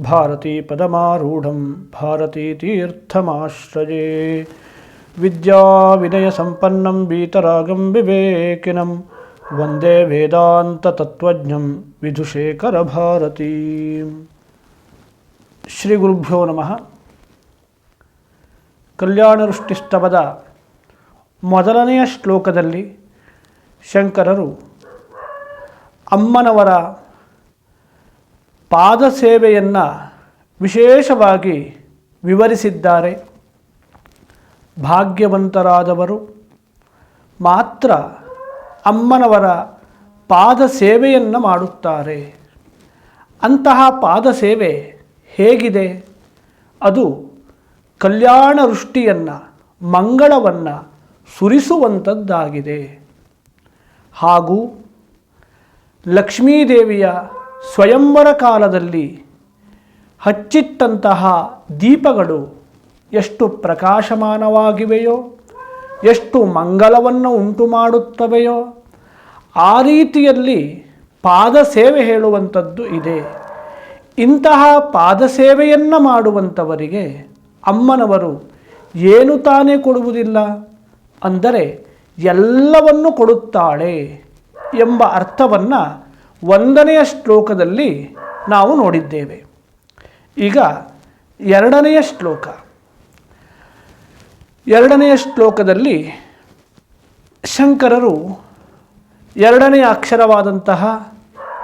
భారతీపదమారూఢం భారతీతీర్థమాశ్రయే విద్యా వినయసంపన్నం వీతరాగం వివేకినం. వందే వేదాంతతత్వజ్ఞం విధుశేఖర భారతీ. ಶ್ರೀ ಗುರುಭ್ಯೋ ನಮಃ ಕಲ್ಯಾಣವೃಷ್ಟಿಸ್ತವದ ಮೊದಲನೆಯ ಶ್ಲೋಕದಲ್ಲಿ ಶಂಕರರು ಅಮ್ಮನವರ ಪಾದ ಸೇವೆಯನ್ನು ವಿಶೇಷವಾಗಿ ವಿವರಿಸಿದ್ದಾರೆ. ಭಾಗ್ಯವಂತರಾದವರು ಮಾತ್ರ ಅಮ್ಮನವರ ಪಾದ ಸೇವೆಯನ್ನು ಮಾಡುತ್ತಾರೆ. ಅಂತಹ ಪಾದ ಸೇವೆ ಹೇಗಿದೆ? ಅದು ಕಲ್ಯಾಣ ವೃಷ್ಟಿಯನ್ನು, ಮಂಗಳವನ್ನು ಸುರಿಸುವಂಥದ್ದಾಗಿದೆ ಹಾಗೂ ಲಕ್ಷ್ಮೀದೇವಿಯ ಸ್ವಯಂವರ ಕಾಲದಲ್ಲಿ ಹಚ್ಚಿಟ್ಟಂತಹ ದೀಪಗಳು ಎಷ್ಟು ಪ್ರಕಾಶಮಾನವಾಗಿವೆಯೋ, ಎಷ್ಟು ಮಂಗಲವನ್ನು ಉಂಟು ಮಾಡುತ್ತವೆಯೋ ಆ ರೀತಿಯಲ್ಲಿ ಪಾದ ಸೇವೆ ಹೇಳುವಂಥದ್ದು ಇದೆ. ಇಂತಹ ಪಾದ ಸೇವೆಯನ್ನು ಮಾಡುವಂಥವರಿಗೆ ಅಮ್ಮನವರು ಏನು ತಾನೇ ಕೊಡುವುದಿಲ್ಲ ಅಂದರೆ ಎಲ್ಲವನ್ನು ಕೊಡುತ್ತಾಳೆ ಎಂಬ ಅರ್ಥವನ್ನು ಒಂದನೆಯ ಶ್ಲೋಕದಲ್ಲಿ ನಾವು ನೋಡಿದ್ದೇವೆ. ಈಗ ಎರಡನೆಯ ಶ್ಲೋಕ. ಎರಡನೆಯ ಶ್ಲೋಕದಲ್ಲಿ ಶಂಕರರು ಎರಡನೆಯ ಅಕ್ಷರವಾದಂತಹ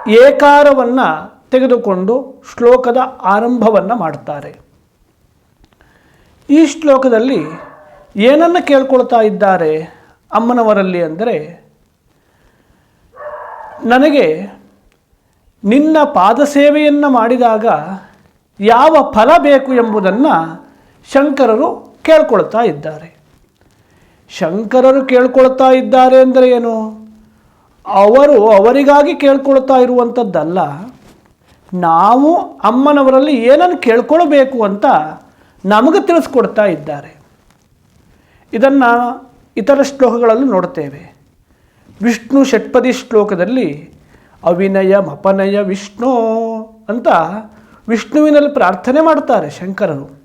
ಏಕಾರವನ್ನು ತೆಗೆದುಕೊಂಡು ಶ್ಲೋಕದ ಆರಂಭವನ್ನು ಮಾಡ್ತಾರೆ. ಈ ಶ್ಲೋಕದಲ್ಲಿ ಏನನ್ನು ಕೇಳ್ಕೊಳ್ತಾ ಇದ್ದಾರೆ ಅಮ್ಮನವರಲ್ಲಿ ಅಂದರೆ, ನನಗೆ ನಿನ್ನ ಪಾದಸೇವೆಯನ್ನು ಮಾಡಿದಾಗ ಯಾವ ಫಲ ಬೇಕು ಎಂಬುದನ್ನು ಶಂಕರರು ಕೇಳ್ಕೊಳ್ತಾ ಇದ್ದಾರೆ. ಶಂಕರರು ಕೇಳ್ಕೊಳ್ತಾ ಇದ್ದಾರೆ ಅಂದರೆ ಏನು? ಅವರು ಅವರಿಗಾಗಿ ಕೇಳ್ಕೊಳ್ತಾ ಇರುವಂಥದ್ದಲ್ಲ. ನಾವು ಅಮ್ಮನವರಲ್ಲಿ ಏನನ್ನು ಕೇಳ್ಕೊಳ್ಬೇಕು ಅಂತ ನಮಗೆ ತಿಳಿಸ್ಕೊಡ್ತಾ ಇದ್ದಾರೆ. ಇದನ್ನು ಇತರ ಶ್ಲೋಕಗಳಲ್ಲಿ ನೋಡ್ತೇವೆ. ವಿಷ್ಣು ಷಟ್ಪದಿ ಶ್ಲೋಕದಲ್ಲಿ ಅವಿನಯ ಮಪನಯ ವಿಷ್ಣು ಅಂತ ವಿಷ್ಣುವಿನಲ್ಲಿ ಪ್ರಾರ್ಥನೆ ಮಾಡ್ತಾರೆ ಶಂಕರರು.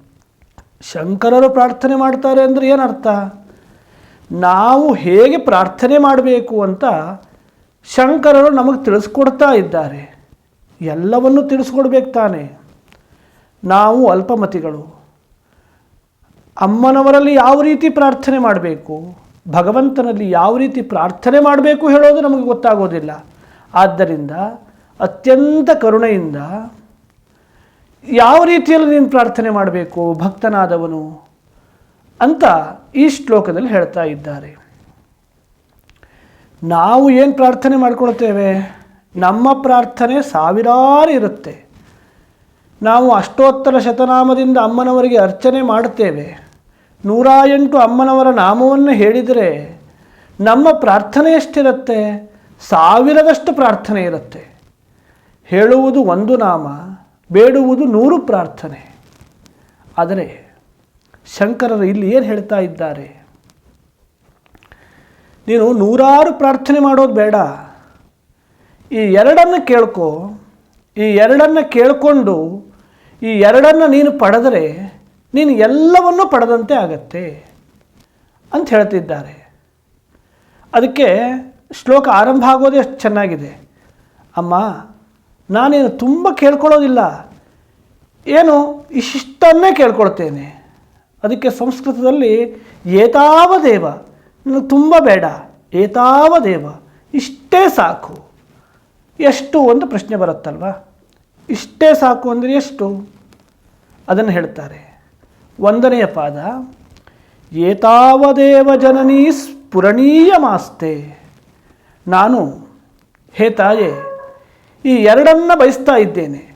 ಶಂಕರರು ಪ್ರಾರ್ಥನೆ ಮಾಡ್ತಾರೆ ಅಂದರೆ ಏನರ್ಥ? ನಾವು ಹೇಗೆ ಪ್ರಾರ್ಥನೆ ಮಾಡಬೇಕು ಅಂತ ಶಂಕರರು ನಮಗೆ ತಿಳಿಸ್ಕೊಡ್ತಾ ಇದ್ದಾರೆ. ಎಲ್ಲವನ್ನು ತಿಳಿಸ್ಕೊಡ್ಬೇಕು ತಾನೆ. ನಾವು ಅಲ್ಪಮತಿಗಳು. ಅಮ್ಮನವರಲ್ಲಿ ಯಾವ ರೀತಿ ಪ್ರಾರ್ಥನೆ ಮಾಡಬೇಕು? ಭಗವಂತನಲ್ಲಿ ಯಾವ ರೀತಿ ಪ್ರಾರ್ಥನೆ ಮಾಡಬೇಕು ಹೇಳೋದು ನಮಗೆ ಗೊತ್ತಾಗೋದಿಲ್ಲ. ಆದ್ದರಿಂದ ಅತ್ಯಂತ ಕರುಣೆಯಿಂದ ಯಾವ ರೀತಿಯಲ್ಲಿ ನೀನು ಪ್ರಾರ್ಥನೆ ಮಾಡಬೇಕು, ಭಕ್ತನಾದವನು ಅಂತ ಈ ಶ್ಲೋಕದಲ್ಲಿ ಹೇಳ್ತಾ ಇದ್ದಾರೆ. ನಾವು ಏನು ಪ್ರಾರ್ಥನೆ ಮಾಡ್ಕೊಳ್ತೇವೆ? ನಮ್ಮ ಪ್ರಾರ್ಥನೆ ಸಾವಿರಾರು ಇರುತ್ತೆ. ನಾವು ಅಷ್ಟೋತ್ತರ ಶತನಾಮದಿಂದ ಅಮ್ಮನವರಿಗೆ ಅರ್ಚನೆ ಮಾಡುತ್ತೇವೆ. ನೂರ ಎಂಟು ಅಮ್ಮನವರ ನಾಮವನ್ನು ಹೇಳಿದರೆ ನಮ್ಮ ಪ್ರಾರ್ಥನೆ ಎಷ್ಟಿರುತ್ತೆ? ಸಾವಿರದಷ್ಟು ಪ್ರಾರ್ಥನೆ ಇರುತ್ತೆ. ಹೇಳುವುದು ಒಂದು ನಾಮ, ಬೇಡುವುದು ನೂರು ಪ್ರಾರ್ಥನೆ. ಆದರೆ ಶಂಕರರು ಇಲ್ಲಿ ಏನು ಹೇಳ್ತಾ ಇದ್ದಾರೆ? ನೀನು ನೂರಾರು ಪ್ರಾರ್ಥನೆ ಮಾಡೋದು ಬೇಡ. ಈ ಎರಡನ್ನು ಕೇಳ್ಕೊ. ಈ ಎರಡನ್ನು ಕೇಳಿಕೊಂಡು, ಈ ಎರಡನ್ನು ನೀನು ಪಡೆದರೆ ನೀನು ಎಲ್ಲವನ್ನೂ ಪಡೆದಂತೆ ಆಗತ್ತೆ ಅಂತ ಹೇಳ್ತಿದ್ದಾರೆ. ಅದಕ್ಕೆ ಶ್ಲೋಕ ಆರಂಭ ಆಗೋದೇ ಅಷ್ಟು ಚೆನ್ನಾಗಿದೆ. ಅಮ್ಮ, ನಾನೇನು ತುಂಬ ಕೇಳ್ಕೊಳ್ಳೋದಿಲ್ಲ. ಏನು ಇಷ್ಟನ್ನೇ ಕೇಳ್ಕೊಳ್ತೇನೆ. ಅದಕ್ಕೆ ಸಂಸ್ಕೃತದಲ್ಲಿ ಏತಾವ ದೇವ. ನನಗೆ ತುಂಬ ಬೇಡ. ಏತಾವ ದೇವ. ಇಷ್ಟೇ ಸಾಕು. ಎಷ್ಟು ಒಂದು ಪ್ರಶ್ನೆ ಬರುತ್ತಲ್ವ? ಇಷ್ಟೇ ಸಾಕು ಅಂದರೆ ಎಷ್ಟು? ಅದನ್ನು ಹೇಳ್ತಾರೆ. ಒಂದನೆಯ ಪಾದ ಏತಾವದೇವ ಜನನೀ ಸ್ಫುರಣೀಯ ಮಾಸ್ತೆ ನಾನು, ಹೇ ತಾಯೇ, ಈ ಎರಡನ್ನು ಬಯಸ್ತಾ ಇದ್ದೇನೆ.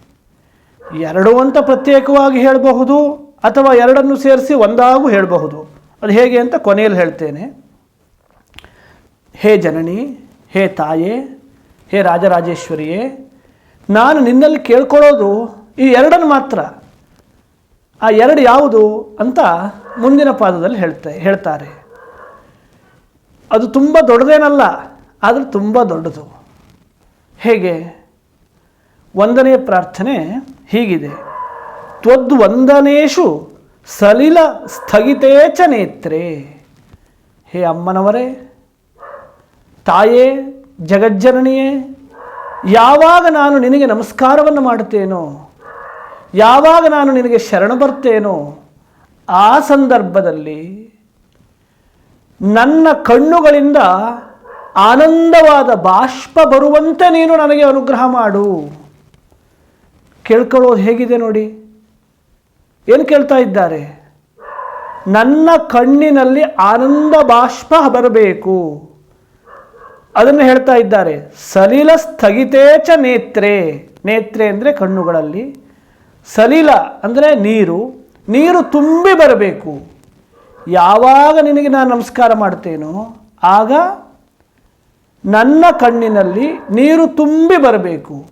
ಎರಡು ಅಂತ ಪ್ರತ್ಯೇಕವಾಗಿ ಹೇಳಬಹುದು ಅಥವಾ ಎರಡನ್ನು ಸೇರಿಸಿ ಒಂದಾಗೂ ಹೇಳಬಹುದು. ಅದು ಹೇಗೆ ಅಂತ ಕೊನೆಯಲ್ಲಿ ಹೇಳ್ತೇನೆ. ಹೇ ಜನನಿ, ಹೇ ತಾಯೇ, ಹೇ ರಾಜರಾಜೇಶ್ವರಿಯೇ, ನಾನು ನಿನ್ನಲ್ಲಿ ಕೇಳ್ಕೊಳ್ಳೋದು ಈ ಎರಡನ್ನು ಮಾತ್ರ. ಆ ಎರಡು ಯಾವುದು ಅಂತ ಮುಂದಿನ ಪಾದದಲ್ಲಿ ಹೇಳ್ತೆ, ಹೇಳ್ತಾರೆ. ಅದು ತುಂಬ ದೊಡ್ಡದೇನಲ್ಲ. ಆದರೆ ತುಂಬ ದೊಡ್ಡದು. ಹೇಗೆ? ಒಂದನೆಯ ಪ್ರಾರ್ಥನೆ ಹೀಗಿದೆ. ತ್ವದ್ವಂದನೇಶು ಸಲಿಲ ಸ್ಥಗಿತೇಚ ನೇತ್ರೇ. ಹೇ ಅಮ್ಮನವರೇ, ತಾಯೇ, ಜಗಜ್ಜನನಿಯೇ, ಯಾವಾಗ ನಾನು ನಿನಗೆ ನಮಸ್ಕಾರವನ್ನು ಮಾಡುತ್ತೇನೋ, ಯಾವಾಗ ನಾನು ನಿನಗೆ ಶರಣ ಬರ್ತೇನೋ ಆ ಸಂದರ್ಭದಲ್ಲಿ ನನ್ನ ಕಣ್ಣುಗಳಿಂದ ಆನಂದವಾದ ಬಾಷ್ಪ ಬರುವಂತೆ ನೀನು ನನಗೆ ಅನುಗ್ರಹ ಮಾಡು. ಕೇಳ್ಕೊಳ್ಳೋದು ಹೇಗಿದೆ ನೋಡಿ. ಏನು ಕೇಳ್ತಾ ಇದ್ದಾರೆ? ನನ್ನ ಕಣ್ಣಿನಲ್ಲಿ ಆನಂದ ಬಾಷ್ಪ ಬರಬೇಕು. ಅದನ್ನು ಹೇಳ್ತಾ ಇದ್ದಾರೆ. ಸಲಿಲ ಸ್ಥಗಿತೇಚ ನೇತ್ರೆ. ನೇತ್ರೆ ಅಂದರೆ ಕಣ್ಣುಗಳಲ್ಲಿ. ಸಲೀಲ ಅಂದರೆ ನೀರು. ನೀರು ತುಂಬಿ ಬರಬೇಕು. ಯಾವಾಗ ನಿನಗೆ ನಾನು ನಮಸ್ಕಾರ ಮಾಡ್ತೇನೋ, ಆಗ ನನ್ನ ಕಣ್ಣಿನಲ್ಲಿ ನೀರು ತುಂಬಿ ಬರಬೇಕು.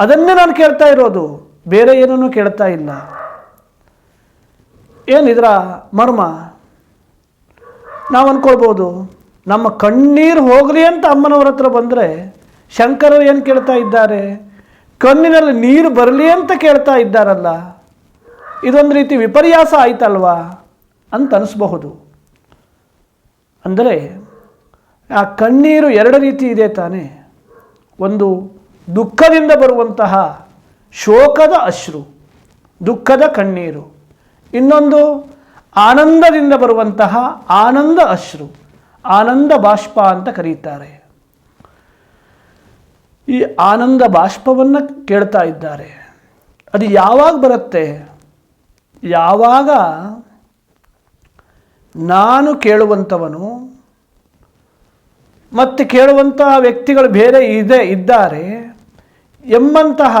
ಅದನ್ನೇ ನಾನು ಕೇಳ್ತಾ ಇರೋದು. ಬೇರೆ ಏನನ್ನು ಕೇಳ್ತಾ ಇಲ್ಲ. ಏನಿದ್ರ ಮರ್ಮ? ನಾವು ಅಂದ್ಕೊಳ್ಬೋದು ನಮ್ಮ ಕಣ್ಣೀರು ಹೋಗಲಿ ಅಂತ ಅಮ್ಮನವ್ರ ಹತ್ರ ಬಂದರೆ ಶಂಕರರು ಏನು ಕೇಳ್ತಾ ಇದ್ದಾರೆ? ಕಣ್ಣಿನಲ್ಲಿ ನೀರು ಬರಲಿ ಅಂತ ಕೇಳ್ತಾ ಇದ್ದಾರಲ್ಲ. ಇದೊಂದು ರೀತಿ ವಿಪರ್ಯಾಸ ಆಯ್ತಲ್ವಾ ಅಂತ ಅನಿಸ್ಬಹುದು. ಅಂದರೆ ಆ ಕಣ್ಣೀರು ಎರಡು ರೀತಿ ಇದೆ ತಾನೇ. ಒಂದು ದುಃಖದಿಂದ ಬರುವಂತಹ ಶೋಕದ ಅಶ್ರು, ದುಃಖದ ಕಣ್ಣೀರು. ಇನ್ನೊಂದು ಆನಂದದಿಂದ ಬರುವಂತಹ ಆನಂದ ಅಶ್ರು, ಆನಂದ ಬಾಷ್ಪ ಅಂತ ಕರೀತಾರೆ. ಈ ಆನಂದ ಬಾಷ್ಪವನ್ನು ಕೇಳ್ತಾ ಇದ್ದಾರೆ. ಅದು ಯಾವಾಗ ಬರುತ್ತೆ? ಯಾವಾಗ ನಾನು ಕೇಳುವಂಥವನು ಮತ್ತು ಕೇಳುವಂತಹ ವ್ಯಕ್ತಿಗಳು ಬೇರೆ ಇದೆ, ಇದ್ದಾರೆ. ಎಂಬಂತಹ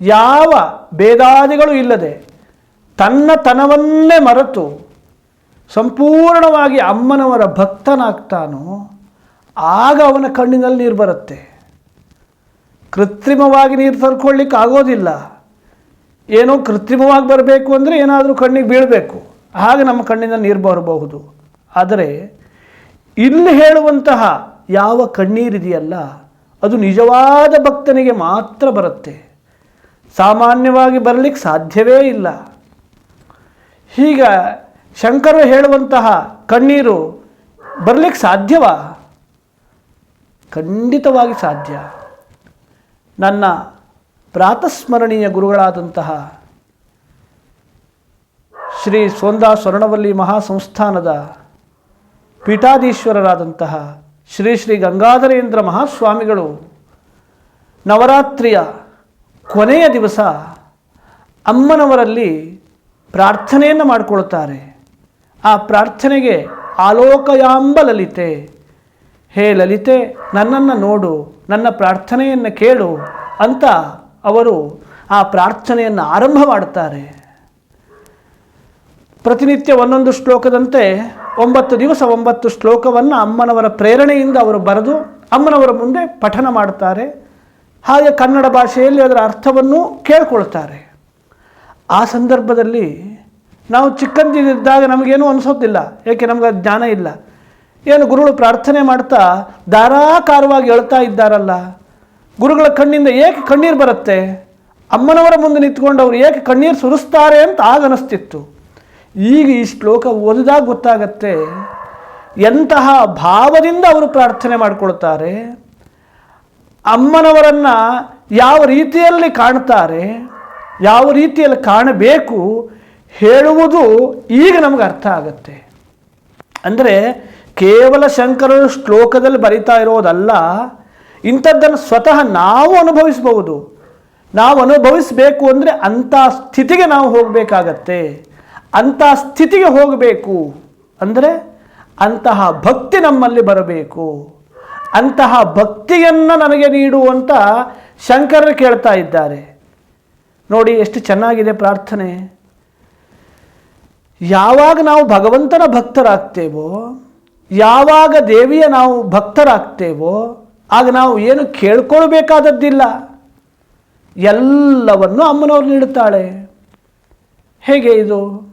ಯಾವ ಭೇದಾದಿಗಳು ಇಲ್ಲದೆ ತನ್ನ ತನವನ್ನೇ ಮರೆತು ಸಂಪೂರ್ಣವಾಗಿ ಅಮ್ಮನವರ ಭಕ್ತನಾಗ್ತಾನೋ, ಆಗ ಅವನ ಕಣ್ಣಿನಲ್ಲಿ ನೀರು ಬರುತ್ತೆ. ಕೃತ್ರಿಮವಾಗಿ ನೀರು ತರ್ಕೊಳ್ಳಿಕ್ಕೆ ಆಗೋದಿಲ್ಲ. ಏನೋ ಕೃತ್ರಿಮವಾಗಿ ಬರಬೇಕು ಅಂದರೆ ಏನಾದರೂ ಕಣ್ಣಿಗೆ ಬೀಳಬೇಕು. ಹಾಗೆ ನಮ್ಮ ಕಣ್ಣಿನ ನೀರು ಬರಬಹುದು. ಆದರೆ ಇಲ್ಲಿ ಹೇಳುವಂತಹ ಯಾವ ಕಣ್ಣೀರಿದೆಯಲ್ಲ ಅದು ನಿಜವಾದ ಭಕ್ತನಿಗೆ ಮಾತ್ರ ಬರುತ್ತೆ. ಸಾಮಾನ್ಯವಾಗಿ ಬರಲಿಕ್ಕೆ ಸಾಧ್ಯವೇ ಇಲ್ಲ. ಹೀಗ ಶಂಕರು ಹೇಳುವಂತಹ ಕಣ್ಣೀರು ಬರಲಿಕ್ಕೆ ಸಾಧ್ಯವಾ? ಖಂಡಿತವಾಗಿ ಸಾಧ್ಯ. ನನ್ನ ಪ್ರಾತಸ್ಮರಣೀಯ ಗುರುಗಳಾದಂತಹ ಶ್ರೀ ಸೋಂದಾ ಸ್ವರ್ಣವಲ್ಲಿ ಮಹಾಸಂಸ್ಥಾನದ ಪೀಠಾಧೀಶ್ವರರಾದಂತಹ ಶ್ರೀ ಶ್ರೀ ಗಂಗಾಧರೇಂದ್ರ ಮಹಾಸ್ವಾಮಿಗಳು ನವರಾತ್ರಿಯ ಕೊನೆಯ ದಿವಸ ಅಮ್ಮನವರಲ್ಲಿ ಪ್ರಾರ್ಥನೆಯನ್ನು ಮಾಡಿಕೊಳ್ತಾರೆ ಆ ಪ್ರಾರ್ಥನೆಗೆ ಆಲೋಕಯಾಂಬ ಲಲಿತೆ, ಹೇ ಲಲಿತೆ, ನನ್ನನ್ನು ನೋಡು, ನನ್ನ ಪ್ರಾರ್ಥನೆಯನ್ನು ಕೇಳು ಅಂತ ಅವರು ಆ ಪ್ರಾರ್ಥನೆಯನ್ನು ಆರಂಭ ಮಾಡ್ತಾರೆ ಪ್ರತಿನಿತ್ಯ ಒಂದೊಂದು ಶ್ಲೋಕದಂತೆ ಒಂಬತ್ತು ದಿವಸ ಒಂಬತ್ತು ಶ್ಲೋಕವನ್ನು ಅಮ್ಮನವರ ಪ್ರೇರಣೆಯಿಂದ ಅವರು ಬರೆದು ಅಮ್ಮನವರ ಮುಂದೆ ಪಠನ ಮಾಡ್ತಾರೆ ಹಾಗೆ ಕನ್ನಡ ಭಾಷೆಯಲ್ಲಿ ಅದರ ಅರ್ಥವನ್ನು ಕೇಳ್ಕೊಳ್ತಾರೆ. ಆ ಸಂದರ್ಭದಲ್ಲಿ ನಾವು ಚಿಕ್ಕಂದಿದ್ದಾಗ ನಮಗೇನು ಅನಿಸೋದಿಲ್ಲ. ಏಕೆ ನಮ್ಗೆ ಜ್ಞಾನ ಇಲ್ಲ. ಏನು ಗುರುಗಳು ಪ್ರಾರ್ಥನೆ ಮಾಡ್ತಾ ಧಾರಾಕಾರವಾಗಿ ಹೇಳ್ತಾ ಇದ್ದಾರಲ್ಲ. ಗುರುಗಳ ಕಣ್ಣಿಂದ ಏಕೆ ಕಣ್ಣೀರು ಬರುತ್ತೆ? ಅಮ್ಮನವರ ಮುಂದೆ ನಿಂತ್ಕೊಂಡು ಅವರು ಏಕೆ ಕಣ್ಣೀರು ಸುರಿಸ್ತಾರೆ ಅಂತ ಆಗ ಅನಿಸ್ತಿತ್ತು. ಈಗ ಈ ಶ್ಲೋಕ ಓದಿದಾಗ ಗೊತ್ತಾಗತ್ತೆ. ಎಂತಹ ಭಾವದಿಂದ ಅವರು ಪ್ರಾರ್ಥನೆ ಮಾಡಿಕೊಳ್ತಾರೆ. ಅಮ್ಮನವರನ್ನು ಯಾವ ರೀತಿಯಲ್ಲಿ ಕಾಣ್ತಾರೆ, ಯಾವ ರೀತಿಯಲ್ಲಿ ಕಾಣಬೇಕು ಹೇಳುವುದು ಈಗ ನಮಗೆ ಅರ್ಥ ಆಗುತ್ತೆ. ಅಂದರೆ ಕೇವಲ ಶಂಕರರು ಶ್ಲೋಕದಲ್ಲಿ ಬರಿತಾ ಇರೋದಲ್ಲ, ಇಂಥದ್ದನ್ನು ಸ್ವತಃ ನಾವು ಅನುಭವಿಸಬಹುದು. ನಾವು ಅನುಭವಿಸಬೇಕು ಅಂದರೆ ಅಂಥ ಸ್ಥಿತಿಗೆ ನಾವು ಹೋಗಬೇಕಾಗತ್ತೆ. ಅಂಥ ಸ್ಥಿತಿಗೆ ಹೋಗಬೇಕು. ಅಂದರೆ ಅಂತಹ ಭಕ್ತಿ ನಮ್ಮಲ್ಲಿ ಬರಬೇಕು. ಅಂತಹ ಭಕ್ತಿಯನ್ನು ನನಗೆ ನೀಡುವಂತ ಶಂಕರರು ಕೇಳ್ತಾ ಇದ್ದಾರೆ. ನೋಡಿ ಎಷ್ಟು ಚೆನ್ನಾಗಿದೆ ಪ್ರಾರ್ಥನೆ. ಯಾವಾಗ ನಾವು ಭಗವಂತನ ಭಕ್ತರಾಗ್ತೇವೋ, ಯಾವಾಗ ದೇವಿಯ ನಾವು ಭಕ್ತರಾಗ್ತೇವೋ, ಆಗ ನಾವು ಏನು ಕೇಳ್ಕೊಳ್ಬೇಕಾದದ್ದಿಲ್ಲ. ಎಲ್ಲವನ್ನು ಅಮ್ಮನವ್ರು ನೀಡುತ್ತಾಳೆ. ಹೇಗೆ ಇದು?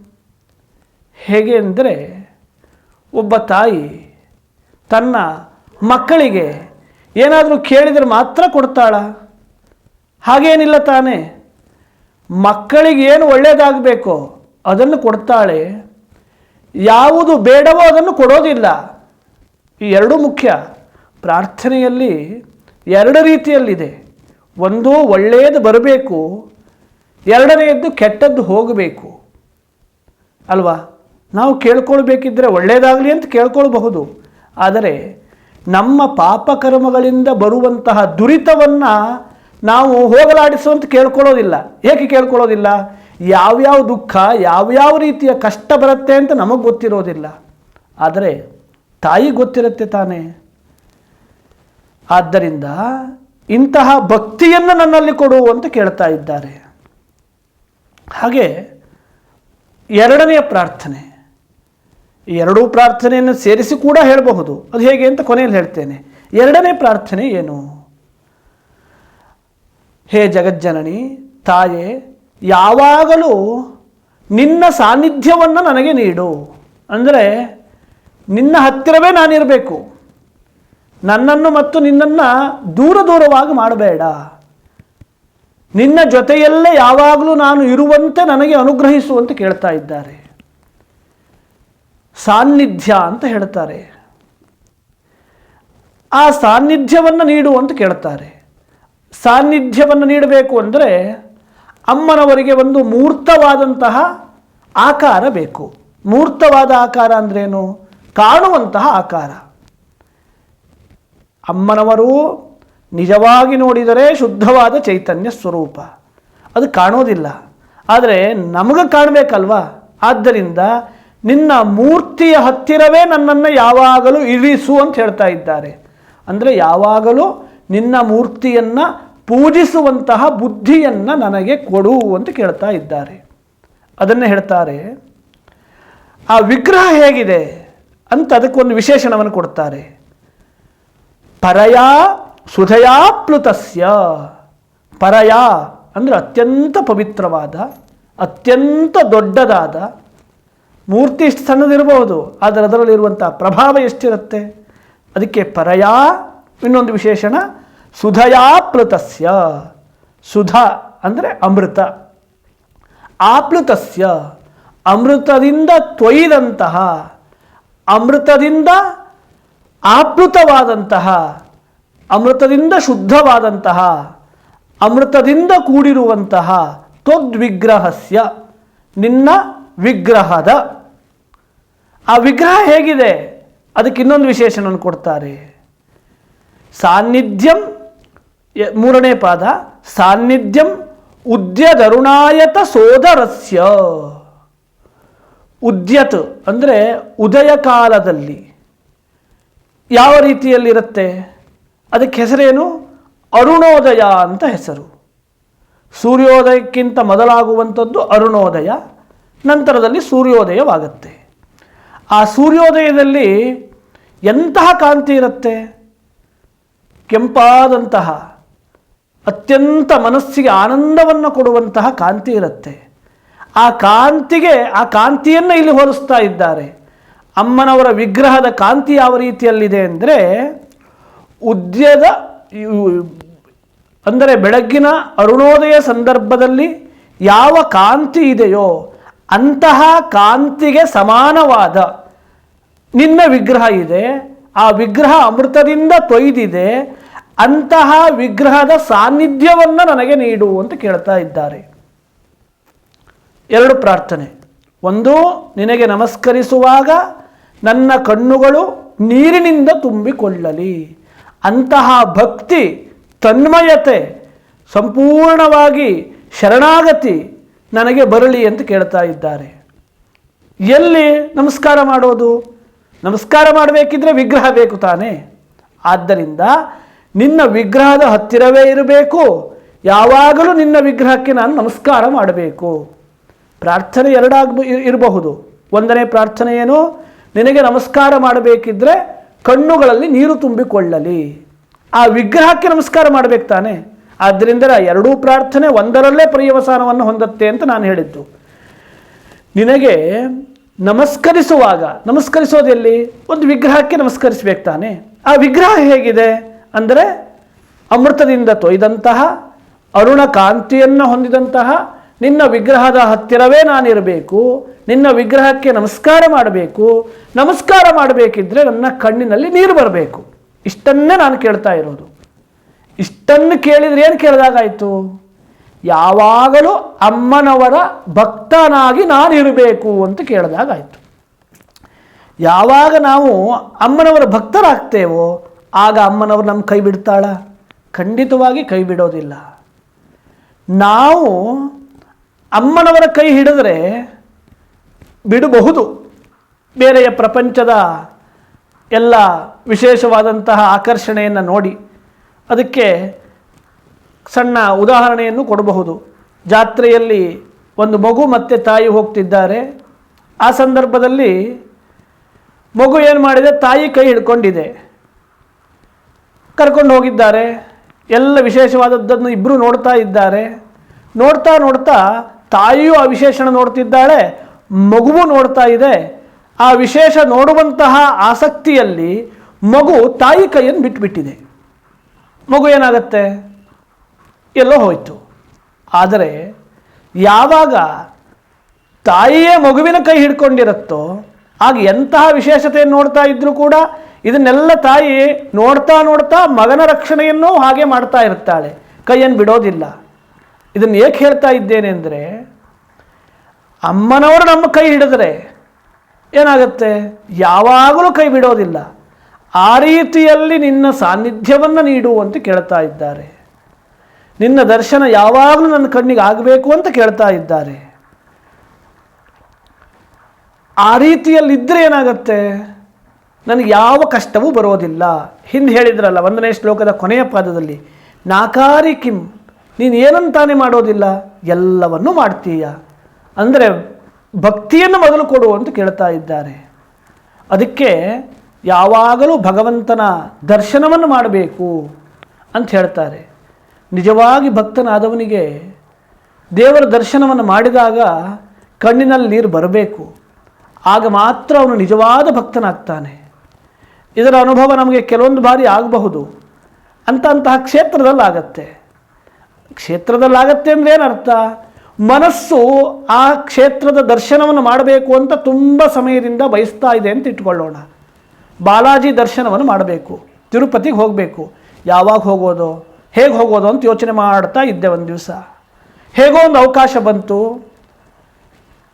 ಹೇಗೆ ಅಂದರೆ ಒಬ್ಬ ತಾಯಿ ತನ್ನ ಮಕ್ಕಳಿಗೆ ಏನಾದರೂ ಕೇಳಿದರೆ ಮಾತ್ರ ಕೊಡ್ತಾಳ. ಹಾಗೇನಿಲ್ಲ ತಾನೇ. ಮಕ್ಕಳಿಗೆ ಏನು ಒಳ್ಳೆಯದಾಗಬೇಕೋ ಅದನ್ನು ಕೊಡ್ತಾಳೆ. ಯಾವುದು ಬೇಡವೋ ಅದನ್ನು ಕೊಡೋದಿಲ್ಲ. ಈ ಎರಡೂ ಮುಖ್ಯ. ಪ್ರಾರ್ಥನೆಯಲ್ಲಿ ಎರಡು ರೀತಿಯಲ್ಲಿದೆ. ಒಂದು ಒಳ್ಳೆಯದು ಬರಬೇಕು, ಎರಡನೆಯದ್ದು ಕೆಟ್ಟದ್ದು ಹೋಗಬೇಕು. ಅಲ್ವಾ? ನಾವು ಕೇಳ್ಕೊಳ್ಬೇಕಿದ್ರೆ ಒಳ್ಳೆಯದಾಗಲಿ ಅಂತ ಕೇಳ್ಕೊಳ್ಬಹುದು. ಆದರೆ ನಮ್ಮ ಪಾಪಕರ್ಮಗಳಿಂದ ಬರುವಂತಹ ದುರಿತವನ್ನು ನಾವು ಹೋಗಲಾಡಿಸುವಂತ ಕೇಳ್ಕೊಳ್ಳೋದಿಲ್ಲ. ಏಕೆ ಕೇಳ್ಕೊಳ್ಳೋದಿಲ್ಲ? ಯಾವ್ಯಾವ ದುಃಖ, ಯಾವ್ಯಾವ ರೀತಿಯ ಕಷ್ಟ ಬರುತ್ತೆ ಅಂತ ನಮಗೆ ಗೊತ್ತಿರೋದಿಲ್ಲ. ಆದರೆ ತಾಯಿ ಗೊತ್ತಿರುತ್ತೆ ತಾನೇ. ಆದ್ದರಿಂದ ಇಂತಹ ಭಕ್ತಿಯನ್ನು ನನ್ನಲ್ಲಿ ಕೊಡು ಅಂತ ಕೇಳ್ತಾ ಇದ್ದಾರೆ. ಹಾಗೆ ಎರಡನೆಯ ಪ್ರಾರ್ಥನೆ. ಈ ಎರಡೂ ಪ್ರಾರ್ಥನೆಯನ್ನು ಸೇರಿಸಿ ಕೂಡ ಹೇಳಬಹುದು. ಅದು ಹೇಗೆ ಅಂತ ಕೊನೆಯಲ್ಲಿ ಹೇಳ್ತೇನೆ. ಎರಡನೇ ಪ್ರಾರ್ಥನೆ ಏನು? ಹೇ ಜಗಜ್ಜನನಿ, ತಾಯೇ, ಯಾವಾಗಲೂ ನಿನ್ನ ಸಾನ್ನಿಧ್ಯವನ್ನು ನನಗೆ ನೀಡು. ಅಂದರೆ ನಿನ್ನ ಹತ್ತಿರವೇ ನಾನಿರಬೇಕು. ನನ್ನನ್ನು ಮತ್ತು ನಿನ್ನನ್ನು ದೂರ ದೂರವಾಗಿ ಮಾಡಬೇಡ. ನಿನ್ನ ಜೊತೆಯಲ್ಲೇ ಯಾವಾಗಲೂ ನಾನು ಇರುವಂತೆ ನನಗೆ ಅನುಗ್ರಹಿಸುವಂತೆ ಕೇಳ್ತಾ ಇದ್ದಾರೆ. ಸಾನ್ನಿಧ್ಯ ಅಂತ ಹೇಳ್ತಾರೆ ಆ ಸಾನ್ನಿಧ್ಯವನ್ನು ನೀಡು ಅಂತ ಕೇಳ್ತಾರೆ ಸಾನ್ನಿಧ್ಯವನ್ನು ನೀಡಬೇಕು ಅಂದರೆ ಅಮ್ಮನವರಿಗೆ ಒಂದು ಮೂರ್ತವಾದಂತಹ ಆಕಾರ ಬೇಕು. ಮೂರ್ತವಾದ ಆಕಾರ ಅಂದ್ರೇನು? ಕಾಣುವಂತಹ ಆಕಾರ. ಅಮ್ಮನವರು ನಿಜವಾಗಿ ನೋಡಿದರೆ ಶುದ್ಧವಾದ ಚೈತನ್ಯ ಸ್ವರೂಪ. ಅದು ಕಾಣೋದಿಲ್ಲ. ಆದರೆ ನಮಗೆ ಕಾಣಬೇಕಲ್ವಾ? ಆದ್ದರಿಂದ ನಿನ್ನ ಮೂರ್ತಿಯ ಹತ್ತಿರವೇ ನನ್ನನ್ನು ಯಾವಾಗಲೂ ಇರಿಸು ಅಂತ ಹೇಳ್ತಾ ಇದ್ದಾರೆ. ಅಂದರೆ ಯಾವಾಗಲೂ ನಿನ್ನ ಮೂರ್ತಿಯನ್ನು ಪೂಜಿಸುವಂತಹ ಬುದ್ಧಿಯನ್ನು ನನಗೆ ಕೊಡು ಅಂತ ಕೇಳ್ತಾ ಇದ್ದಾರೆ. ಅದನ್ನು ಹೇಳ್ತಾರೆ, ಆ ವಿಗ್ರಹ ಹೇಗಿದೆ ಅಂತ ಅದಕ್ಕೊಂದು ವಿಶೇಷಣವನ್ನು ಕೊಡ್ತಾರೆ. ಪರಯ ಸುಧಯಾಪ್ಲುತಸ್ಯ ಪರಯ ಅಂದರೆ ಅತ್ಯಂತ ಪವಿತ್ರವಾದ, ಅತ್ಯಂತ ದೊಡ್ಡದಾದ ಮೂರ್ತಿ ಎಷ್ಟು ಸಣ್ಣದಿರಬಹುದು ಆದರೆ ಅದರಲ್ಲಿರುವಂಥ ಪ್ರಭಾವ ಎಷ್ಟಿರುತ್ತೆ? ಅದಕ್ಕೆ ಪರಯಾ, ಇನ್ನೊಂದು ವಿಶೇಷಣ ಸುಧಯಾಪ್ಲುತಸ್ಯ ಸುಧ ಅಂದರೆ ಅಮೃತ. ಆಪ್ಲುತಸ್ಯ, ಅಮೃತದಿಂದ ತೊಯ್ದಂತಹ ಅಮೃತದಿಂದ ಆಪ್ಲುತವಾದಂತಹ, ಅಮೃತದಿಂದ ಶುದ್ಧವಾದಂತಹ, ಅಮೃತದಿಂದ ಕೂಡಿರುವಂತಹ ತ್ವದ್ವಿಗ್ರಹಸ್ಯ, ನಿನ್ನ ವಿಗ್ರಹದ. ಆ ವಿಗ್ರಹ ಹೇಗಿದೆ? ಅದಕ್ಕೆ ಇನ್ನೊಂದು ವಿಶೇಷಣವನ್ನು ಕೊಡ್ತಾರೆ. ಸಾನ್ನಿಧ್ಯಂ ಮೂರನೇ ಪಾದ, ಸಾನ್ನಿಧ್ಯಂ ಉದ್ಯದರುಣಾಯತ ಸೋದರಸ್ಯ. ಉದ್ಯತ್ ಅಂದರೆ ಉದಯ ಕಾಲದಲ್ಲಿ. ಯಾವ ರೀತಿಯಲ್ಲಿರುತ್ತೆ? ಅದಕ್ಕೆ ಹೆಸರೇನು? ಅರುಣೋದಯ ಅಂತ ಹೆಸರು. ಸೂರ್ಯೋದಯಕ್ಕಿಂತ ಮೊದಲಾಗುವಂಥದ್ದು ಅರುಣೋದಯ, ನಂತರದಲ್ಲಿ ಸೂರ್ಯೋದಯವಾಗುತ್ತೆ. ಆ ಸೂರ್ಯೋದಯದಲ್ಲಿ ಎಂತಹ ಕಾಂತಿ ಇರುತ್ತೆ? ಕೆಂಪಾದಂತಹ, ಅತ್ಯಂತ ಮನಸ್ಸಿಗೆ ಆನಂದವನ್ನು ಕೊಡುವಂತಹ ಕಾಂತಿ ಇರುತ್ತೆ. ಆ ಕಾಂತಿಗೆ, ಆ ಕಾಂತಿಯನ್ನು ಇಲ್ಲಿ ಹೋಲಿಸ್ತಾ ಇದ್ದಾರೆ. ಅಮ್ಮನವರ ವಿಗ್ರಹದ ಕಾಂತಿ ಯಾವ ರೀತಿಯಲ್ಲಿದೆ ಅಂದರೆ, ಉದ್ಯದ ಅಂದರೆ ಬೆಳಗ್ಗಿನ ಅರುಣೋದಯ ಸಂದರ್ಭದಲ್ಲಿ ಯಾವ ಕಾಂತಿ ಇದೆಯೋ ಅಂತಹ ಕಾಂತಿಗೆ ಸಮಾನವಾದ ನಿನ್ನ ವಿಗ್ರಹ ಇದೆ, ಆ ವಿಗ್ರಹ ಅಮೃತದಿಂದ ತೊಯ್ದಿದೆ, ಅಂತಹ ವಿಗ್ರಹದ ಸಾನ್ನಿಧ್ಯವನ್ನು ನನಗೆ ನೀಡು ಅಂತ ಕೇಳ್ತಾ ಇದ್ದಾರೆ. ಎರಡು ಪ್ರಾರ್ಥನೆ. ಒಂದು, ನಿನಗೆ ನಮಸ್ಕರಿಸುವಾಗ ನನ್ನ ಕಣ್ಣುಗಳು ನೀರಿನಿಂದ ತುಂಬಿಕೊಳ್ಳಲಿ. ಅಂತಹ ಭಕ್ತಿ, ತನ್ಮಯತೆ, ಸಂಪೂರ್ಣವಾಗಿ ಶರಣಾಗತಿ ನನಗೆ ಬರಲಿ ಅಂತ ಕೇಳ್ತಾ ಇದ್ದಾರೆ. ಎಲ್ಲಿ ನಮಸ್ಕಾರ ಮಾಡೋದು? ನಮಸ್ಕಾರ ಮಾಡಬೇಕಿದ್ರೆ ವಿಗ್ರಹ ಬೇಕು ತಾನೇ. ಆದ್ದರಿಂದ ನಿನ್ನ ವಿಗ್ರಹದ ಹತ್ತಿರವೇ ಇರಬೇಕು. ಯಾವಾಗಲೂ ನಿನ್ನ ವಿಗ್ರಹಕ್ಕೆ ನಾನು ನಮಸ್ಕಾರ ಮಾಡಬೇಕು. ಪ್ರಾರ್ಥನೆ ಎರಡಾಗ ಇರಬಹುದು. ಒಂದನೇ ಪ್ರಾರ್ಥನೆ ಏನು? ನಿನಗೆ ನಮಸ್ಕಾರ ಮಾಡಬೇಕಿದ್ರೆ ಕಣ್ಣುಗಳಲ್ಲಿ ನೀರು ತುಂಬಿಕೊಳ್ಳಲಿ. ಆ ವಿಗ್ರಹಕ್ಕೆ ನಮಸ್ಕಾರ ಮಾಡಬೇಕು ತಾನೆ. ಆದ್ದರಿಂದ ಎರಡೂ ಪ್ರಾರ್ಥನೆ ಒಂದರಲ್ಲೇ ಪರ್ಯವಸಾನವನ್ನು ಹೊಂದತ್ತೆ ಅಂತ ನಾನು ಹೇಳಿದ್ದು. ನಿನಗೆ ನಮಸ್ಕರಿಸುವಾಗ, ನಮಸ್ಕರಿಸೋದೆಲ್ಲಿ? ಒಂದು ವಿಗ್ರಹಕ್ಕೆ ನಮಸ್ಕರಿಸಬೇಕು ತಾನೆ. ಆ ವಿಗ್ರಹ ಹೇಗಿದೆ? ಅಂದರೆ ಅಮೃತದಿಂದ ತೊಯ್ದಂತಹ, ಅರುಣ ಕಾಂತಿಯನ್ನು ಹೊಂದಿದಂತಹ, ನಿನ್ನ ವಿಗ್ರಹದ ಹತ್ತಿರವೇ ನಾನಿರಬೇಕು, ನಿನ್ನ ವಿಗ್ರಹಕ್ಕೆ ನಮಸ್ಕಾರ ಮಾಡಬೇಕು, ನಮಸ್ಕಾರ ಮಾಡಬೇಕಿದ್ರೆ ನನ್ನ ಕಣ್ಣಿನಲ್ಲಿ ನೀರು ಬರಬೇಕು. ಇಷ್ಟನ್ನೇ ನಾನು ಕೇಳ್ತಾ ಇರೋದು. ಇಷ್ಟನ್ನು ಕೇಳಿದ್ರೆ ಏನು ಕೇಳಿದಾಗಾಯಿತು? ಯಾವಾಗಲೂ ಅಮ್ಮನವರ ಭಕ್ತನಾಗಿ ನಾನಿರಬೇಕು ಅಂತ ಕೇಳಿದಾಗಾಯಿತು. ಯಾವಾಗ ನಾವು ಅಮ್ಮನವರ ಭಕ್ತರಾಗ್ತೇವೋ, ಆಗ ಅಮ್ಮನವರು ನಮ್ಮ ಕೈ ಬಿಡ್ತಾಳ? ಖಂಡಿತವಾಗಿ ಕೈ ಬಿಡೋದಿಲ್ಲ. ನಾವು ಅಮ್ಮನವರ ಕೈ ಹಿಡಿದ್ರೆ ಬಿಡಬಹುದು. ಬೇರೆಯ ಪ್ರಪಂಚದ ಎಲ್ಲ ವಿಶೇಷವಾದಂತಹ ಆಕರ್ಷಣೆಯನ್ನು ನೋಡಿ. ಅದಕ್ಕೆ ಸಣ್ಣ ಉದಾಹರಣೆಯನ್ನು ಕೊಡಬಹುದು. ಜಾತ್ರೆಯಲ್ಲಿ ಒಂದು ಮಗು ಮತ್ತೆ ತಾಯಿ ಹೋಗ್ತಿದ್ದಾರೆ. ಆ ಸಂದರ್ಭದಲ್ಲಿ ಮಗು ಏನು ಮಾಡಿದೆ? ತಾಯಿ ಕೈ ಹಿಡ್ಕೊಂಡಿದೆ. ಕರ್ಕೊಂಡು ಹೋಗಿದ್ದಾರೆ. ಎಲ್ಲ ವಿಶೇಷವಾದದ್ದನ್ನು ಇಬ್ಬರು ನೋಡ್ತಾ ಇದ್ದಾರೆ. ನೋಡ್ತಾ ನೋಡ್ತಾ ತಾಯಿಯೂ ಆ ವಿಶೇಷಣ ನೋಡ್ತಿದ್ದಾಳೆ. ಮಗುವು ನೋಡ್ತಾ ಇದೆ. ಆ ವಿಶೇಷ ನೋಡುವಂತಹ ಆಸಕ್ತಿಯಲ್ಲಿ ಮಗು ತಾಯಿ ಕೈಯನ್ನು ಬಿಟ್ಟುಬಿಟ್ಟಿದೆ ಮಗು ಏನಾಗತ್ತೆ? ಎಲ್ಲೋ ಹೋಯಿತು. ಆದರೆ ಯಾವಾಗ ತಾಯಿಯೇ ಮಗುವಿನ ಕೈ ಹಿಡ್ಕೊಂಡಿರುತ್ತೋ, ಆಗ ಎಂತಹ ವಿಶೇಷತೆಯನ್ನು ನೋಡ್ತಾ ಇದ್ದರೂ ಕೂಡ ಇದನ್ನೆಲ್ಲ ತಾಯಿ ನೋಡ್ತಾ ನೋಡ್ತಾ ಮಗನ ರಕ್ಷಣೆಯನ್ನು ಹಾಗೆ ಮಾಡ್ತಾ ಇರ್ತಾಳೆ ಕೈಯನ್ನು ಬಿಡೋದಿಲ್ಲ. ಇದನ್ನು ಏಕೆ ಹೇಳ್ತಾ ಇದ್ದೇನೆ ಅಂದರೆ, ಅಮ್ಮನವರು ನಮ್ಮ ಕೈ ಹಿಡಿದ್ರೆ ಏನಾಗುತ್ತೆ? ಯಾವಾಗಲೂ ಕೈ ಬಿಡೋದಿಲ್ಲ. ಆ ರೀತಿಯಲ್ಲಿ ನಿನ್ನ ಸಾನ್ನಿಧ್ಯವನ್ನು ನೀಡುವಂತೆ ಕೇಳ್ತಾ ಇದ್ದಾರೆ. ನಿನ್ನ ದರ್ಶನ ಯಾವಾಗಲೂ ನನ್ನ ಕಣ್ಣಿಗೆ ಆಗಬೇಕು ಅಂತ ಕೇಳ್ತಾ ಇದ್ದಾರೆ. ಆ ರೀತಿಯಲ್ಲಿದ್ದರೆ ಏನಾಗುತ್ತೆ? ನನಗೆ ಯಾವ ಕಷ್ಟವೂ ಬರೋದಿಲ್ಲ. ಹಿಂದೆ ಹೇಳಿದ್ರಲ್ಲ ಒಂದನೇ ಶ್ಲೋಕದ ಕೊನೆಯ ಪಾದದಲ್ಲಿ, ನಾಕಾರಿ ಕಿಂ, ನೀನು ಏನಂತಾನೆ ಮಾಡೋದಿಲ್ಲ? ಎಲ್ಲವನ್ನೂ ಮಾಡ್ತೀಯ. ಅಂದರೆ ಭಕ್ತಿಯನ್ನು ಮೊದಲು ಕೊಡು ಅಂತ ಕೇಳ್ತಾ ಇದ್ದಾರೆ. ಅದಕ್ಕೆ ಯಾವಾಗಲೂ ಭಗವಂತನ ದರ್ಶನವನ್ನು ಮಾಡಬೇಕು ಅಂತ ಹೇಳ್ತಾರೆ. ನಿಜವಾಗಿ ಭಕ್ತನಾದವನಿಗೆ ದೇವರ ದರ್ಶನವನ್ನು ಮಾಡಿದಾಗ ಕಣ್ಣಿನಲ್ಲಿ ನೀರು ಬರಬೇಕು. ಆಗ ಮಾತ್ರ ಅವನು ನಿಜವಾದ ಭಕ್ತನಾಗ್ತಾನೆ. ಇದರ ಅನುಭವ ನಮಗೆ ಕೆಲವೊಂದು ಬಾರಿ ಆಗಬಹುದು. ಅಂತ ಅಂತಹ ಕ್ಷೇತ್ರದಲ್ಲಾಗತ್ತೆ. ಕ್ಷೇತ್ರದಲ್ಲಾಗತ್ತೆ ಅಂದರೆ ಏನರ್ಥ? ಮನಸ್ಸು ಆ ಕ್ಷೇತ್ರದ ದರ್ಶನವನ್ನು ಮಾಡಬೇಕು ಅಂತ ತುಂಬ ಸಮಯದಿಂದ ಬಯಸ್ತಾ ಇದೆ ಅಂತ ಇಟ್ಕೊಳ್ಳೋಣ ಬಾಲಾಜಿ ದರ್ಶನವನ್ನು ಮಾಡಬೇಕು, ತಿರುಪತಿಗೆ ಹೋಗಬೇಕು. ಯಾವಾಗ ಹೋಗೋದು ಹೇಗೆ ಹೋಗೋದು ಅಂತ ಯೋಚನೆ ಮಾಡ್ತಾ ಇದ್ದೆ ಒಂದು ದಿವಸ. ಹೇಗೋ ಒಂದು ಅವಕಾಶ ಬಂತು.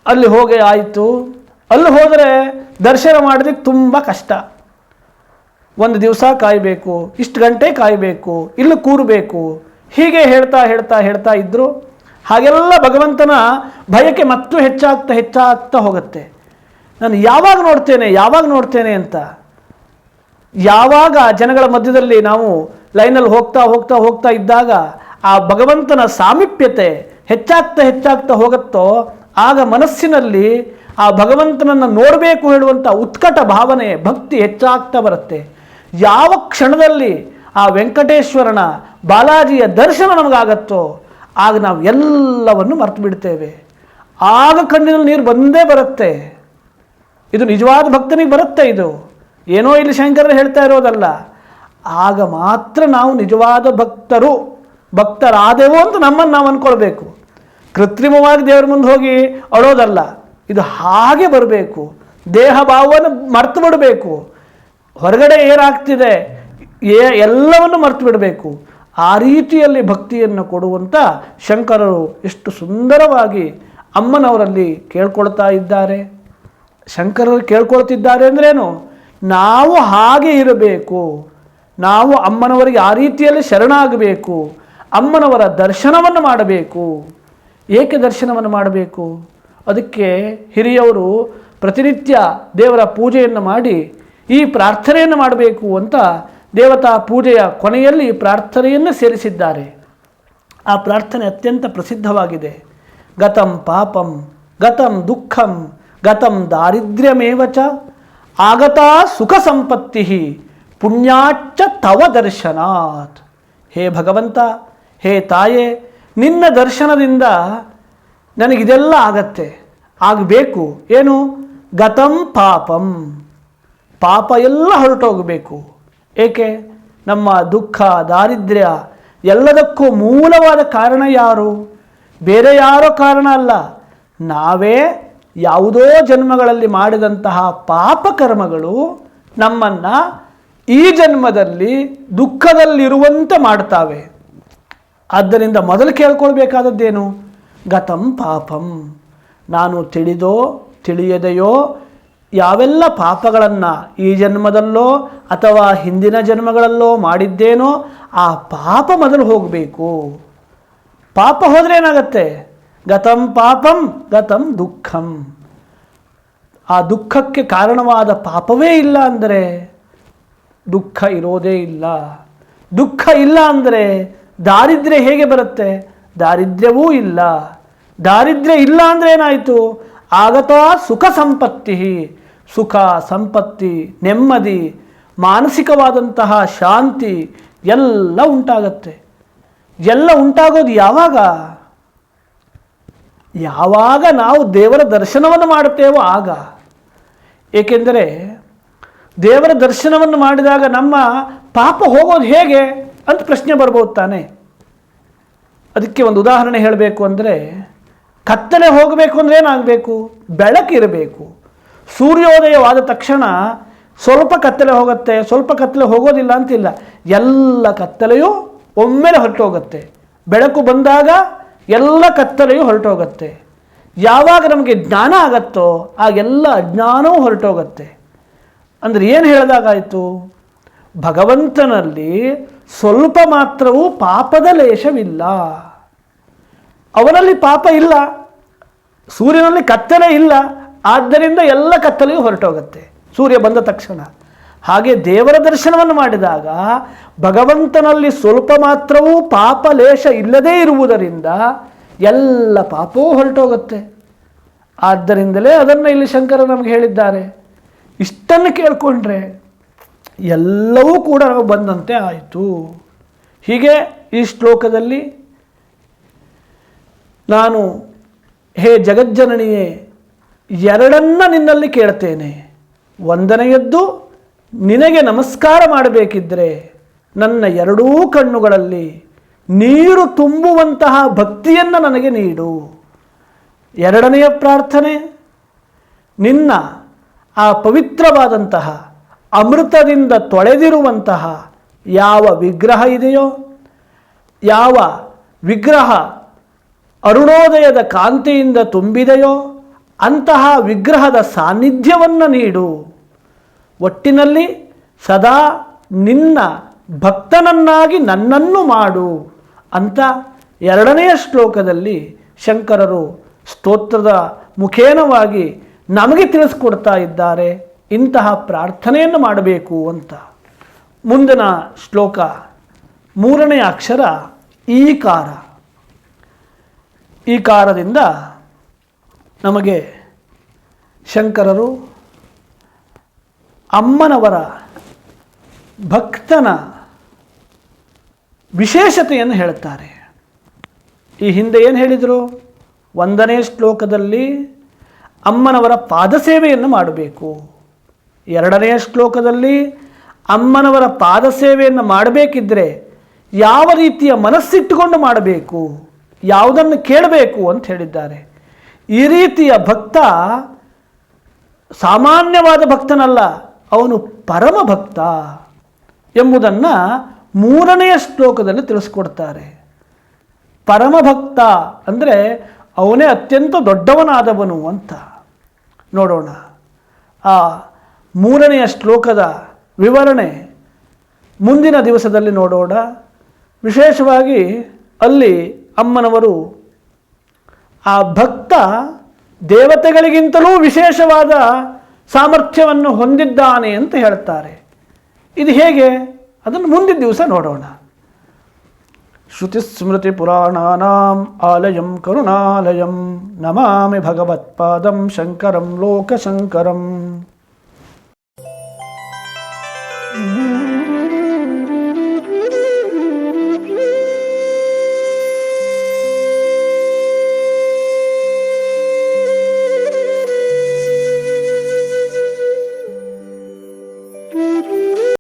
ಅಲ್ಲಿ ಹೋಗಿ ಆಯಿತು. ಅಲ್ಲಿ ಹೋದರೆ ದರ್ಶನ ಮಾಡೋದಕ್ಕೆ ತುಂಬ ಕಷ್ಟ. ಒಂದು ದಿವಸ ಕಾಯಬೇಕು, ಇಷ್ಟು ಗಂಟೆ ಕಾಯಬೇಕು, ಇಲ್ಲಿ ಕೂರಬೇಕು. ಹೀಗೆ ಹೇಳ್ತಾ ಹೇಳ್ತಾ ಹೇಳ್ತಾ ಇದ್ದರು ಹಾಗೆಲ್ಲ ಭಗವಂತನ ಭಯಕ್ಕೆ ಮತ್ತೂ ಹೆಚ್ಚಾಗ್ತಾ ಹೆಚ್ಚಾಗ್ತಾ ಹೋಗುತ್ತೆ. ನಾನು ಯಾವಾಗ ನೋಡ್ತೇನೆ ಯಾವಾಗ ನೋಡ್ತೇನೆ ಅಂತ ಯಾವಾಗ ಜನಗಳ ಮಧ್ಯದಲ್ಲಿ ನಾವು ಲೈನಲ್ಲಿ ಹೋಗ್ತಾ ಹೋಗ್ತಾ ಹೋಗ್ತಾ ಇದ್ದಾಗ ಆ ಭಗವಂತನ ಸಾಮೀಪ್ಯತೆ ಹೆಚ್ಚಾಗ್ತಾ ಹೆಚ್ಚಾಗ್ತಾ ಹೋಗುತ್ತೋ, ಆಗ ಮನಸ್ಸಿನಲ್ಲಿ ಆ ಭಗವಂತನನ್ನು ನೋಡಬೇಕು ಹೇಳುವಂಥ ಉತ್ಕಟ ಭಾವನೆ, ಭಕ್ತಿ ಹೆಚ್ಚಾಗ್ತಾ ಬರುತ್ತೆ. ಯಾವ ಕ್ಷಣದಲ್ಲಿ ಆ ವೆಂಕಟೇಶ್ವರನ ಬಾಲಾಜಿಯ ದರ್ಶನ ನಮಗಾಗತ್ತೋ, ಆಗ ನಾವು ಎಲ್ಲವನ್ನು ಮರ್ತು ಬಿಡ್ತೇವೆ. ಆಗ ಕಣ್ಣಿನಲ್ಲಿ ನೀರು ಬಂದೇ ಬರುತ್ತೆ. ಇದು ನಿಜವಾದ ಭಕ್ತನಿಗೆ ಬರುತ್ತೆ ಇದು. ಏನೋ ಇಲ್ಲಿ ಶಂಕರರು ಹೇಳ್ತಾ ಇರೋದಲ್ಲ, ಆಗ ಮಾತ್ರ ನಾವು ನಿಜವಾದ ಭಕ್ತರು, ಭಕ್ತರಾದೆವು ಅಂತ ನಮ್ಮನ್ನು ನಾವು ಅಂದ್ಕೊಳ್ಬೇಕು ಕೃತ್ರಿಮವಾಗಿ ದೇವರ ಮುಂದೆ ಹೋಗಿ ಅಳೋದಲ್ಲ, ಇದು ಹಾಗೆ ಬರಬೇಕು. ದೇಹ ಭಾವವನ್ನು ಮರ್ತು ಬಿಡಬೇಕು. ಹೊರಗಡೆ ಏನಾಗ್ತಿದೆ ಏ ಎಲ್ಲವನ್ನು ಮರ್ತು ಬಿಡಬೇಕು. ಆ ರೀತಿಯಲ್ಲಿ ಭಕ್ತಿಯನ್ನು ಕೊಡುವಂಥ ಶಂಕರರು ಎಷ್ಟು ಸುಂದರವಾಗಿ ಅಮ್ಮನವರಲ್ಲಿ ಕೇಳ್ಕೊಳ್ತಾ ಇದ್ದಾರೆ. ಶಂಕರರು ಕೇಳ್ಕೊಳ್ತಿದ್ದಾರೆ ಅಂದ್ರೇನು? ನಾವು ಹಾಗೆ ಇರಬೇಕು. ನಾವು ಅಮ್ಮನವರಿಗೆ ಆ ರೀತಿಯಲ್ಲಿ ಶರಣಾಗಬೇಕು. ಅಮ್ಮನವರ ದರ್ಶನವನ್ನು ಮಾಡಬೇಕು. ಏಕೆ ದರ್ಶನವನ್ನು ಮಾಡಬೇಕು? ಅದಕ್ಕೆ ಹಿರಿಯವರು ಪ್ರತಿನಿತ್ಯ ದೇವರ ಪೂಜೆಯನ್ನು ಮಾಡಿ ಈ ಪ್ರಾರ್ಥನೆಯನ್ನು ಮಾಡಬೇಕು ಅಂತ ದೇವತಾ ಪೂಜೆಯ ಕೊನೆಯಲ್ಲಿ ಪ್ರಾರ್ಥನೆಯನ್ನು ಸೇರಿಸಿದ್ದಾರೆ. ಆ ಪ್ರಾರ್ಥನೆ ಅತ್ಯಂತ ಪ್ರಸಿದ್ಧವಾಗಿದೆ. ಗತಂ ಪಾಪಂ, ಗತಂ ದುಃಖಂ, ಗತಂ ದಾರಿದ್ರ್ಯಮೇವಚ ಆಗತಾ ಸುಖ ಸಂಪತ್ತಿ ಪುಣ್ಯಾಚ್ಚ ತವ ದರ್ಶನಾತ್. ಹೇ ಭಗವಂತ, ಹೇ ತಾಯೇ, ನಿನ್ನ ದರ್ಶನದಿಂದ ನನಗಿದೆಲ್ಲ ಆಗತ್ತೆ. ಆಗಬೇಕು. ಏನು? ಗತಂ ಪಾಪಂ. ಪಾಪ ಎಲ್ಲ ಹೊರಟೋಗಬೇಕು ಏಕೆ? ನಮ್ಮ ದುಃಖ, ದಾರಿದ್ರ್ಯ ಎಲ್ಲದಕ್ಕೂ ಮೂಲವಾದ ಕಾರಣ ಯಾರು? ಬೇರೆ ಯಾರೋ ಕಾರಣ ಅಲ್ಲ. ನಾವೇ ಯಾವುದೋ ಜನ್ಮಗಳಲ್ಲಿ ಮಾಡಿದಂತಹ ಪಾಪಕರ್ಮಗಳು ನಮ್ಮನ್ನು ಈ ಜನ್ಮದಲ್ಲಿ ದುಃಖದಲ್ಲಿರುವಂತೆ ಮಾಡ್ತಾವೆ. ಆದ್ದರಿಂದ ಮೊದಲು ಕೇಳ್ಕೊಳ್ಬೇಕಾದದ್ದೇನು? ಗತಂ ಪಾಪಂ. ನಾನು ತಿಳಿದೋ, ತಿಳಿಯದೆಯೋ, ಯಾವೆಲ್ಲ ಪಾಪಗಳನ್ನು ಈ ಜನ್ಮದಲ್ಲೋ ಅಥವಾ ಹಿಂದಿನ ಜನ್ಮಗಳಲ್ಲೋ ಮಾಡಿದ್ದೇನೋ ಆ ಪಾಪ ಮೊದಲು ಹೋಗಬೇಕು. ಪಾಪ ಹೋದರೆ ಏನಾಗತ್ತೆ? ಗತಂ ಪಾಪಂ, ಗತಂ ದುಃಖಂ. ಆ ದುಃಖಕ್ಕೆ ಕಾರಣವಾದ ಪಾಪವೇ ಇಲ್ಲ ಅಂದರೆ ದುಃಖ ಇರೋದೇ ಇಲ್ಲ. ದುಃಖ ಇಲ್ಲ ಅಂದರೆ ದಾರಿದ್ರ್ಯ ಹೇಗೆ ಬರುತ್ತೆ? ದಾರಿದ್ರ್ಯವೂ ಇಲ್ಲ. ದಾರಿದ್ರ್ಯ ಇಲ್ಲ ಅಂದರೆ ಏನಾಯಿತು? ಆಗತ ಸುಖ ಸಂಪತ್ತಿ ಸುಖ ಸಂಪತ್ತಿ, ನೆಮ್ಮದಿ, ಮಾನಸಿಕವಾದಂತಹ ಶಾಂತಿ ಎಲ್ಲ ಉಂಟಾಗತ್ತೆ. ಎಲ್ಲ ಉಂಟಾಗೋದು ಯಾವಾಗ? ಯಾವಾಗ ನಾವು ದೇವರ ದರ್ಶನವನ್ನು ಮಾಡುತ್ತೇವೋ ಆಗ. ಏಕೆಂದರೆ ದೇವರ ದರ್ಶನವನ್ನು ಮಾಡಿದಾಗ ನಮ್ಮ ಪಾಪ ಹೋಗೋದು ಹೇಗೆ ಅಂತ ಪ್ರಶ್ನೆ ಬರ್ಬೋದು ತಾನೆ ಅದಕ್ಕೆ ಒಂದು ಉದಾಹರಣೆ ಹೇಳಬೇಕು ಅಂದರೆ ಕತ್ತಲೆ ಹೋಗಬೇಕು ಅಂದರೆ ಏನಾಗಬೇಕು? ಬೆಳಕಿರಬೇಕು ಸೂರ್ಯೋದಯವಾದ ತಕ್ಷಣ ಸ್ವಲ್ಪ ಕತ್ತಲೆ ಹೋಗುತ್ತೆ, ಸ್ವಲ್ಪ ಕತ್ತಲೆ ಹೋಗೋದಿಲ್ಲ ಅಂತಿಲ್ಲ. ಎಲ್ಲ ಕತ್ತಲೆಯೂ ಒಮ್ಮೆಲೆ ಹೊರಟೋಗುತ್ತೆ. ಬೆಳಕು ಬಂದಾಗ ಎಲ್ಲ ಕತ್ತಲೆಯೂ ಹೊರಟೋಗುತ್ತೆ. ಯಾವಾಗ ನಮಗೆ ಜ್ಞಾನ ಆಗತ್ತೋ ಆಗೆಲ್ಲ ಅಜ್ಞಾನವೂ ಹೊರಟೋಗತ್ತೆ. ಅಂದರೆ ಏನು ಹೇಳಿದಾಗಾಯಿತು? ಭಗವಂತನಲ್ಲಿ ಸ್ವಲ್ಪ ಮಾತ್ರವೂ ಪಾಪದ ಲೇಷವಿಲ್ಲ. ಅವನಲ್ಲಿ ಪಾಪ ಇಲ್ಲ. ಸೂರ್ಯನಲ್ಲಿ ಕತ್ತಲೆ ಇಲ್ಲ. ಆದ್ದರಿಂದ ಎಲ್ಲ ಕತ್ತಲೆಯೂ ಹೊರಟೋಗುತ್ತೆ. ಸೂರ್ಯ ಬಂದ ತಕ್ಷಣ. ಹಾಗೆ ದೇವರ ದರ್ಶನವನ್ನು ಮಾಡಿದಾಗ ಭಗವಂತನಲ್ಲಿ ಸ್ವಲ್ಪ ಮಾತ್ರವೂ ಪಾಪ ಲೇಷ ಇಲ್ಲದೇ ಇರುವುದರಿಂದ ಎಲ್ಲ ಪಾಪವೂ ಹೊರಟೋಗುತ್ತೆ. ಆದ್ದರಿಂದಲೇ ಅದನ್ನು ಇಲ್ಲಿ ಶಂಕರ ನಮಗೆ ಹೇಳಿದ್ದಾರೆ. ಇಷ್ಟನ್ನು ಕೇಳಿಕೊಂಡ್ರೆ ಎಲ್ಲವೂ ಕೂಡ ನಮಗೆ ಬಂದಂತೆ ಆಯಿತು. ಹೀಗೆ ಈ ಶ್ಲೋಕದಲ್ಲಿ ನಾನು ಹೇ ಜಗಜ್ಜನನಿಯೇ, ಎರಡನ್ನ ನಿನ್ನಲ್ಲಿ ಕೇಳ್ತೇನೆ. ಒಂದನೆಯದ್ದು ನಿನಗೆ ನಮಸ್ಕಾರ ಮಾಡಬೇಕಿದ್ದರೆ ನನ್ನ ಎರಡೂ ಕಣ್ಣುಗಳಲ್ಲಿ ನೀರು ತುಂಬುವಂತಹ ಭಕ್ತಿಯನ್ನು ನನಗೆ ನೀಡು. ಎರಡನೆಯ ಪ್ರಾರ್ಥನೆ, ನಿನ್ನ ಆ ಪವಿತ್ರವಾದಂತಹ ಅಮೃತದಿಂದ ತೊಳೆದಿರುವಂತಹ ಯಾವ ವಿಗ್ರಹ ಇದೆಯೋ, ಯಾವ ವಿಗ್ರಹ ಅರುಣೋದಯದ ಕಾಂತಿಯಿಂದ ತುಂಬಿದೆಯೋ, ಅಂತಹ ವಿಗ್ರಹದ ಸಾನ್ನಿಧ್ಯವನ್ನು ನೀಡು. ಒಟ್ಟಿನಲ್ಲಿ ಸದಾ ನಿನ್ನ ಭಕ್ತನನ್ನಾಗಿ ನನ್ನನ್ನು ಮಾಡು ಅಂತ ಎರಡನೆಯ ಶ್ಲೋಕದಲ್ಲಿ ಶಂಕರರು ಸ್ತೋತ್ರದ ಮುಖೇನವಾಗಿ ನಮಗೆ ತಿಳಿಸ್ಕೊಡ್ತಾ ಇದ್ದಾರೆ. ಇಂತಹ ಪ್ರಾರ್ಥನೆಯನ್ನು ಮಾಡಬೇಕು ಅಂತ. ಮುಂದಿನ ಶ್ಲೋಕ ಮೂರನೆಯ ಅಕ್ಷರ, ಈಕಾರ. ಈಕಾರದಿಂದ ನಮಗೆ ಶಂಕರರು ಅಮ್ಮನವರ ಭಕ್ತನ ವಿಶೇಷತೆಯನ್ನು ಹೇಳುತ್ತಾರೆ. ಈ ಹಿಂದೆ ಏನು ಹೇಳಿದರು? ಒಂದನೇ ಶ್ಲೋಕದಲ್ಲಿ ಅಮ್ಮನವರ ಪಾದಸೇವೆಯನ್ನು ಮಾಡಬೇಕು. ಎರಡನೆಯ ಶ್ಲೋಕದಲ್ಲಿ ಅಮ್ಮನವರ ಪಾದಸೇವೆಯನ್ನು ಮಾಡಬೇಕಿದ್ರೆ ಯಾವ ರೀತಿಯ ಮನಸ್ಸಿಟ್ಟುಕೊಂಡು ಮಾಡಬೇಕು? ಯಾವುದನ್ನು ಕೇಳಬೇಕು ಅಂತ ಹೇಳಿದ್ದಾರೆ. ಈ ರೀತಿಯ ಭಕ್ತ ಸಾಮಾನ್ಯವಾದ ಭಕ್ತನಲ್ಲ. ಅವನು ಪರಮ ಭಕ್ತ ಎಂಬುದನ್ನು ಮೂರನೆಯ ಶ್ಲೋಕದಲ್ಲಿ ತಿಳಿಸ್ಕೊಡ್ತಾರೆ. ಪರಮಭಕ್ತ ಅಂದರೆ ಅವನೇ ಅತ್ಯಂತ ದೊಡ್ಡವನಾದವನು ಅಂತ. ನೋಡೋಣ. ಆ ಮೂರನೆಯ ಶ್ಲೋಕದ ವಿವರಣೆ ಮುಂದಿನ ದಿವಸದಲ್ಲಿ ನೋಡೋಣ. ವಿಶೇಷವಾಗಿ ಅಲ್ಲಿ ಅಮ್ಮನವರು ಆ ಭಕ್ತ ದೇವತೆಗಳಿಗಿಂತಲೂ ವಿಶೇಷವಾದ ಸಾಮರ್ಥ್ಯವನ್ನು ಹೊಂದಿದ್ದಾನೆ ಅಂತ ಹೇಳ್ತಾರೆ. ಇದು ಹೇಗೆ? ಅದನ್ನು ಮುಂದಿನ ದಿವಸ ನೋಡೋಣ. ಶ್ರುತಿಸ್ಮೃತಿ ಪುರಾಣಾನಾಂ ಆಲಯಂ ಕರುಣಾಲಯಂ ನಮಾಮಿ ಭಗವತ್ಪಾದಂ ಶಂಕರಂ ಲೋಕಶಂಕರಂ.